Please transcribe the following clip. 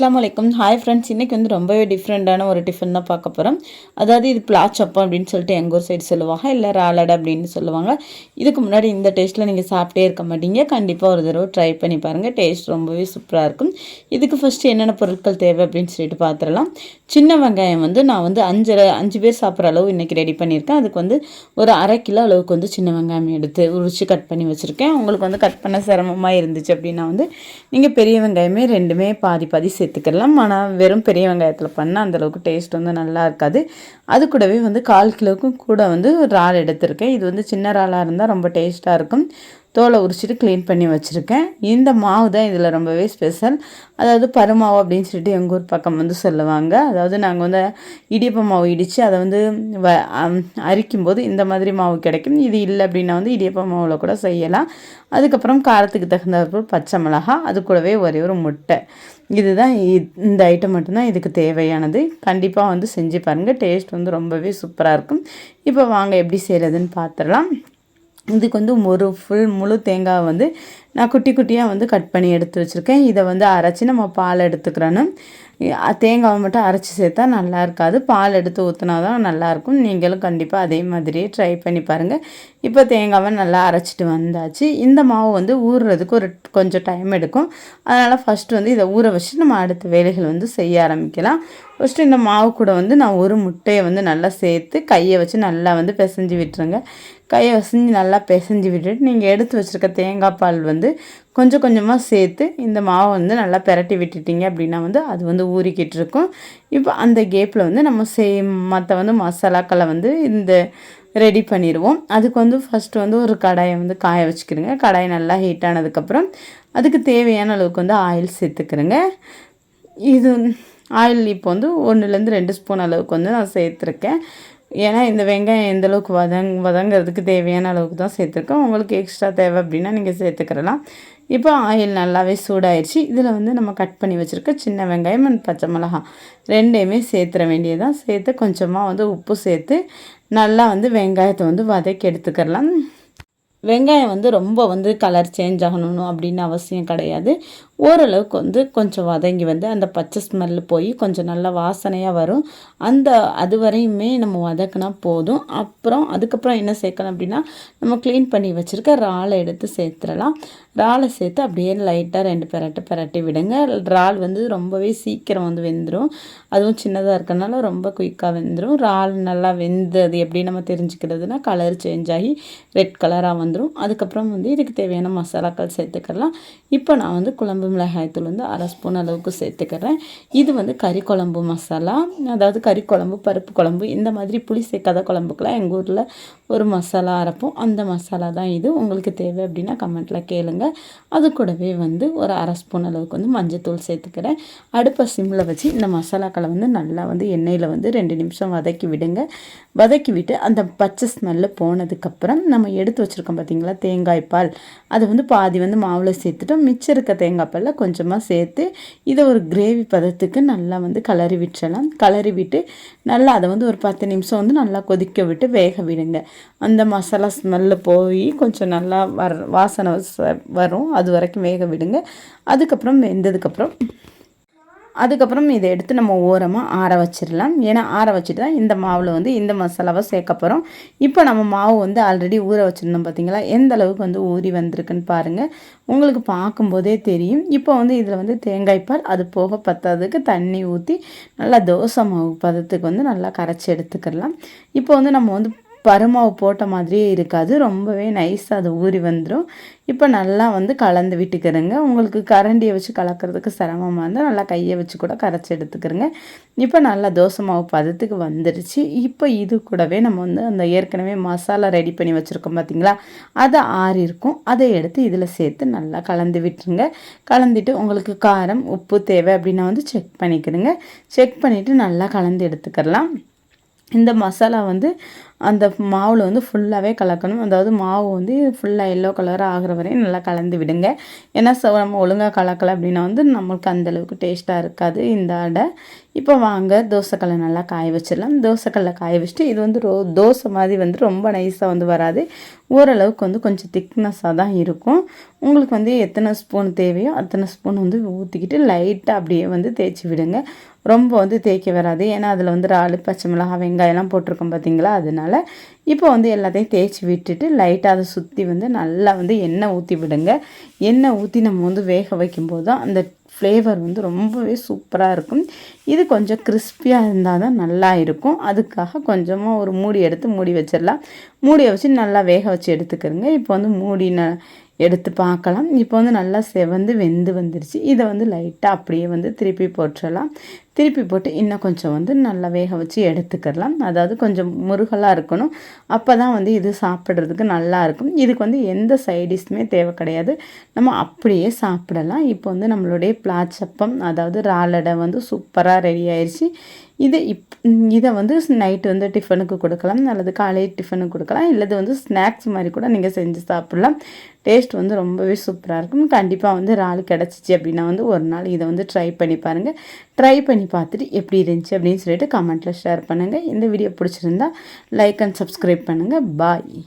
அஸ்லாம் வலைக்கம் hi friends இன்றைக்கி வந்து ரொம்பவே டிஃப்ரெண்ட்டான ஒரு டிஃபன் தான் பார்க்க போகிறோம் அதாவது இது பிளாச்சப்பம் அப்படின்னு சொல்லிட்டு எங்கள் ஊர் சைடு சொல்லுவாங்க. இல்லை ராலடை அப்படின்னு சொல்லுவாங்க. இதுக்கு முன்னாடி இந்த டேஸ்ட்டில் நீங்கள் சாப்பிட்டே இருக்க மாட்டீங்க. கண்டிப்பாக ஒரு தடவை ட்ரை பண்ணி பாருங்கள் டேஸ்ட் ரொம்பவே சூப்பராக இருக்கும். இதுக்கு ஃபஸ்ட்டு என்னென்ன பொருட்கள் தேவை அப்படின்னு சொல்லிட்டு பார்த்துடலாம் சின்ன வெங்காயம் வந்து நான் வந்து அஞ்சு அஞ்சு பேர் சாப்பிட்ற அளவு இன்றைக்கி ரெடி பண்ணியிருக்கேன். அதுக்கு வந்து ஒரு அரை கிலோ அளவுக்கு வந்து சின்ன வெங்காயம் எடுத்து உரிச்சு கட் பண்ணி வச்சுருக்கேன். உங்களுக்கு வந்து கட் பண்ண சிரமமாக இருந்துச்சு அப்படின்னா வந்து நீங்கள் பெரிய வெங்காயமே ரெண்டுமே பாதி பாதி சேர்த்து சேர்த்துக்கலாம் ஆனால் வெறும் பெரிய வெங்காயத்தில் பண்ணால் அந்தளவுக்கு டேஸ்ட் வந்து நல்லா இருக்காது. அது கூடவே வந்து கால் கிலோவுக்கும் கூட வந்து இறால் எடுத்திருக்கேன். இது வந்து சின்ன இறாலாக இருந்தால் ரொம்ப டேஸ்ட்டாக இருக்கும். தோலை உரிச்சிட்டு க்ளீன் பண்ணி வச்சுருக்கேன். இந்த மாவு தான் இதில் ரொம்பவே ஸ்பெஷல் அதாவது பருமாவு அப்படின்னு சொல்லிட்டு எங்கள் ஊர் பக்கம் வந்து சொல்லுவாங்க. அதாவது நாங்கள் வந்து இடியப்ப மாவு இடித்து அதை வந்து வ அரிக்கும் போது இந்த மாதிரி மாவு கிடைக்கும். இது இல்லை அப்படின்னா வந்து இடியப்ப மாவில் கூட செய்யலாம். அதுக்கப்புறம் காரத்துக்கு தகுந்த பச்சை மிளகா அது கூடவே ஒரே ஒரு முட்டை. இதுதான் இந்த ஐட்டம் மட்டும்தான் இதுக்கு தேவையானது. கண்டிப்பாக வந்து செஞ்சு பாருங்கள் டேஸ்ட் வந்து ரொம்பவே சூப்பராக இருக்கும். இப்போ வாங்க எப்படி செய்கிறதுன்னு பார்த்துடலாம் இதுக்கு வந்து ஒரு ஃபுல் முழு தேங்காய் வந்து நான் குட்டி குட்டியாக வந்து கட் பண்ணி எடுத்து வச்சுருக்கேன். இதை வந்து அரைச்சி நம்ம பால் எடுத்துக்கிறோன்னு தேங்காவை மட்டும் அரைச்சி சேர்த்தா நல்லா இருக்காது. பால் எடுத்து ஊற்றினா தான் நல்லாயிருக்கும் நீங்களும் கண்டிப்பாக அதே மாதிரியே ட்ரை பண்ணி பாருங்கள் இப்போ தேங்காவை நல்லா அரைச்சிட்டு வந்தாச்சு. இந்த மாவு வந்து ஊறுறதுக்கு ஒரு கொஞ்சம் டைம் எடுக்கும். அதனால் ஃபஸ்ட்டு வந்து இதை ஊற வச்சு நம்ம அடுத்த வேலைகள் வந்து செய்ய ஆரம்பிக்கலாம். ஃபஸ்ட்டு இந்த மாவு கூட வந்து நான் ஒரு முட்டையை வந்து நல்லா சேர்த்து கையை வச்சு நல்லா வந்து பிசைஞ்சு விட்டுருங்க. கையை வசஞ்சு நல்லா பிசைஞ்சு விட்டுட்டு நீங்கள் எடுத்து வச்சுருக்க தேங்காய் பால் வந்து கொஞ்சம் கொஞ்சமாக சேர்த்து இந்த மாவை வந்து நல்லா பெரட்டி விட்டுட்டிங்க அப்படின்னா வந்து அது வந்து ஊறிக்கிட்டு இருக்கும். இப்போ அந்த கேப்பில் வந்து நம்ம சே மற்ற வந்து மசாலாக்களை வந்து இந்த ரெடி பண்ணிடுவோம். அதுக்கு வந்து ஃபஸ்ட்டு வந்து ஒரு கடாயை வந்து காய வச்சுக்கிறோங்க கடாய் நல்லா ஹீட் ஆனதுக்கப்புறம் அதுக்கு தேவையான அளவுக்கு வந்து ஆயில் சேர்த்துக்கிறேங்க. இது ஆயில் இப்போ வந்து ஒன்றுலேருந்து ரெண்டு ஸ்பூன் அளவுக்கு வந்து நான் சேர்த்துருக்கேன். ஏன்னா இந்த வெங்காயம் எந்தளவுக்கு வதங் வதங்கிறதுக்கு தேவையான அளவுக்கு தான் சேர்த்துருக்கோம். உங்களுக்கு எக்ஸ்ட்ரா தேவை அப்படின்னா நீங்கள் சேர்த்துக்கிறலாம் இப்போ ஆயில் நல்லாவே சூடாயிடுச்சு இதில் வந்து நம்ம கட் பண்ணி வச்சுருக்க சின்ன வெங்காயம் அண்ட் பச்சை மிளகா ரெண்டையுமே சேர்த்துற வேண்டியதான் சேர்த்து கொஞ்சமாக வந்து உப்பு சேர்த்து நல்லா வந்து வெங்காயத்தை வந்து வதக்கி எடுத்துக்கிறலாம் வெங்காயம் வந்து ரொம்ப வந்து கலர் சேஞ்ச் ஆகணும் அப்படின்னு அவசியம் கிடையாது. ஓரளவுக்கு வந்து கொஞ்சம் வதங்கி வந்து அந்த பச்சை ஸ்மெல்லு போய் கொஞ்சம் நல்லா வாசனையாக வரும். அந்த அது வரையுமே நம்ம வதக்கினா போதும். அப்புறம் அதுக்கப்புறம் என்ன சேர்க்கணும் அப்படின்னா நம்ம க்ளீன் பண்ணி வச்சுருக்க இறாலை எடுத்து சேர்த்துடலாம். இறாலை சேர்த்து அப்படியே லைட்டாக ரெண்டு பெரட்டு பெரட்டி விடுங்க. இறால் வந்து ரொம்பவே சீக்கிரம் வந்து வெந்துடும் அதுவும் சின்னதாக இருக்கனால ரொம்ப குயிக்காக வெந்துடும் இறால் நல்லா வெந்தது எப்படி நம்ம தெரிஞ்சுக்கிறதுனா கலர் சேஞ்ச் ஆகி ரெட் கலராக வந்துடும் அதுக்கப்புறம் வந்து இதுக்கு தேவையான மசாலாக்கள் சேர்த்துக்கலாம். இப்போ நான் வந்து குழம்பு மிளகாய்த்தூள் வந்து அரை ஸ்பூன் அளவுக்கு சேர்த்துக்கிறேன். இது வந்து கறி குழம்பு மசாலா அதாவது கறி குழம்பு பருப்பு குழம்பு இந்த மாதிரி புளி சேர்க்காத குழம்புக்கெலாம் எங்கள் ஊரில் ஒரு மசாலா அரைப்போம். அந்த மசாலா தான் இது. உங்களுக்கு தேவை அப்படின்னா கமெண்ட்டில் கேளுங்க. அது கூடவே வந்து ஒரு அரை ஸ்பூன் அளவுக்கு வந்து மஞ்சத்தூள் சேர்த்துக்கிறேன். அடுப்பை சிம்மில் வச்சு இந்த மசாலாக்களை வந்து நல்லா வந்து எண்ணெயில் வந்து ரெண்டு நிமிஷம் வதக்கி விடுங்க. வதக்கி விட்டு அந்த பச்சை ஸ்மெல்லு போனதுக்கப்புறம் நம்ம எடுத்து வச்சுருக்கோம் பார்த்தீங்களா தேங்காய் பால். அதை வந்து பாதி வந்து மாவில் சேர்த்துட்டோம். மிச்சம் இருக்க தேங்காய் பால் பாலில் கொஞ்சமாக சேர்த்து இதை ஒரு கிரேவி பதத்துக்கு நல்லா வந்து கலரி விட்டுறலாம். கலரி விட்டு நல்லா அதை வந்து ஒரு பத்து நிமிஷம் வந்து நல்லா கொதிக்க விட்டு வேக விடுங்க. அந்த மசாலா ஸ்மெல்லு போய் கொஞ்சம் நல்லா வர வாசனை வரும். அது வரைக்கும் வேக விடுங்க. அதுக்கப்புறம் வெந்ததுக்கப்புறம் அதுக்கப்புறம் இதை எடுத்து நம்ம ஓரமாக ஆற வச்சிடலாம். ஏன்னா ஆற வச்சுட்டு தான் இந்த மாவில் வந்து இந்த மசாலாவை சேர்க்க போகிறோம் இப்போ நம்ம மாவு வந்து ஆல்ரெடி ஊற வச்சுருந்தோம் பார்த்தீங்களா எந்த அளவுக்கு வந்து ஊறி வந்திருக்குன்னு பாருங்கள் உங்களுக்கு பார்க்கும்போதே தெரியும். இப்போ வந்து இதில் வந்து தேங்காய் பால் அது போக பத்தாததுக்கு தண்ணி ஊற்றி நல்லா தோசை மாவு பதத்துக்கு வந்து நல்லா கரைச்சி எடுத்துக்கிடலாம் இப்போ வந்து நம்ம வந்து பருமாவு போட்ட மாதிரியே இருக்காது. ரொம்பவே நைஸாக அது ஊறி வந்துடும் இப்போ நல்லா வந்து கலந்து விட்டுக்கிறேங்க. உங்களுக்கு கரண்டியை வச்சு கலக்கிறதுக்கு சிரமமாக இருந்தால் நல்லா கையை வச்சு கூட கரைச்சி எடுத்துக்கிறேங்க. இப்போ நல்லா தோசை மாவு பதத்துக்கு வந்துடுச்சு இப்போ இது கூடவே நம்ம வந்து அந்த ஏற்கனவே மசாலா ரெடி பண்ணி வச்சுருக்கோம் பார்த்தீங்களா அதை ஆறி இருக்கும். அதை எடுத்து இதில் சேர்த்து நல்லா கலந்து விட்டுருங்க. கலந்துட்டு உங்களுக்கு காரம் உப்பு தேவை அப்படின்னா வந்து செக் பண்ணிக்கிறேங்க. செக் பண்ணிவிட்டு நல்லா கலந்து எடுத்துக்கிறலாம் இந்த மசாலா வந்து அந்த மாவில் வந்து ஃபுல்லாகவே கலக்கணும். அதாவது மாவு வந்து ஃபுல்லாக எல்லோ கலராக ஆகிற வரையும் நல்லா கலந்து விடுங்க. ஏன்னா நம்ம ஒழுங்காக கலக்கலை அப்படின்னா வந்து நம்மளுக்கு அந்தளவுக்கு டேஸ்ட்டாக இருக்காது. இந்த அடை. இப்போ வாங்க தோசைக்கல்லை நல்லா காய வச்சிடலாம். தோசைக்கல்லை காய வச்சுட்டு இது வந்து ரோ தோசை மாதிரி வந்து ரொம்ப நைஸாக வந்து வராது. ஓரளவுக்கு வந்து கொஞ்சம் திக்னஸாக தான் இருக்கும். உங்களுக்கு வந்து எத்தனை ஸ்பூன் தேவையோ அத்தனை ஸ்பூன் வந்து ஊற்றிக்கிட்டு லைட்டாக அப்படியே வந்து தேய்ச்சி விடுங்க. ரொம்ப வந்து தேய்க்க வராது. ஏன்னா அதில் வந்து ராலு பச்சை மிளகா வெங்காயம்லாம் போட்டிருக்கோம் பார்த்தீங்களா அதனால இப்போ வந்து எல்லாத்தையும் தேய்ச்சி விட்டுட்டு லைட்டாக அதை சுற்றி வந்து நல்லா வந்து எண்ணெய் ஊற்றி விடுங்க. எண்ணெய் ஊற்றி நம்ம வந்து வேக வைக்கும்போது தான் அந்த ஃப்ளேவர் வந்து ரொம்பவே சூப்பராக இருக்கும். இது கொஞ்சம் கிறிஸ்பியாக இருந்தால் தான் நல்லா இருக்கும். அதுக்காக கொஞ்சமாக ஒரு மூடி எடுத்து மூடி வச்சிடலாம். மூடியை வச்சு நல்லா வேக வச்சு எடுத்துக்கிறோங்க. இப்போ வந்து மூடி ந எடுத்து பார்க்கலாம். இப்போ வந்து நல்லா செவந்து வெந்து வந்துருச்சு. இதை வந்து லைட்டாக அப்படியே வந்து திருப்பி போட்டுடலாம் திருப்பி போட்டு இன்னும் கொஞ்சம் வந்து நல்லா வேக வச்சு எடுத்துக்கிடலாம் அதாவது கொஞ்சம் முருகலாக இருக்கணும். அப்போ தான் வந்து இது சாப்பிட்றதுக்கு நல்லா இருக்கும். இதுக்கு வந்து எந்த சைடிஷுமே தேவை கிடையாது. நம்ம அப்படியே சாப்பிடலாம். இப்போ வந்து நம்மளுடைய பிளாச்சப்பம் அதாவது ராலடை வந்து சூப்பராக ரெடி ஆயிடுச்சு இது இப் இதை வந்து நைட்டு வந்து டிஃபனுக்கு கொடுக்கலாம். அல்லது காலை டிஃபனுக்கு கொடுக்கலாம். இல்லது வந்து ஸ்நாக்ஸ் மாதிரி கூட நீங்கள் செஞ்சு சாப்பிட்லாம். டேஸ்ட் வந்து ரொம்பவே சூப்பராக இருக்கும். கண்டிப்பாக வந்து இறால் கிடச்சிச்சு அப்படின்னா வந்து ஒரு நாள் இதை வந்து ட்ரை பண்ணி பாருங்கள் ட்ரை பண்ணி பார்த்துட்டு எப்படி இருந்துச்சு அப்படின்னு சொல்லிட்டு கமெண்ட்டில் ஷேர் பண்ணுங்கள் இந்த வீடியோ பிடிச்சிருந்தா லைக் அண்ட் சப்ஸ்கிரைப் பண்ணுங்கள் பாய்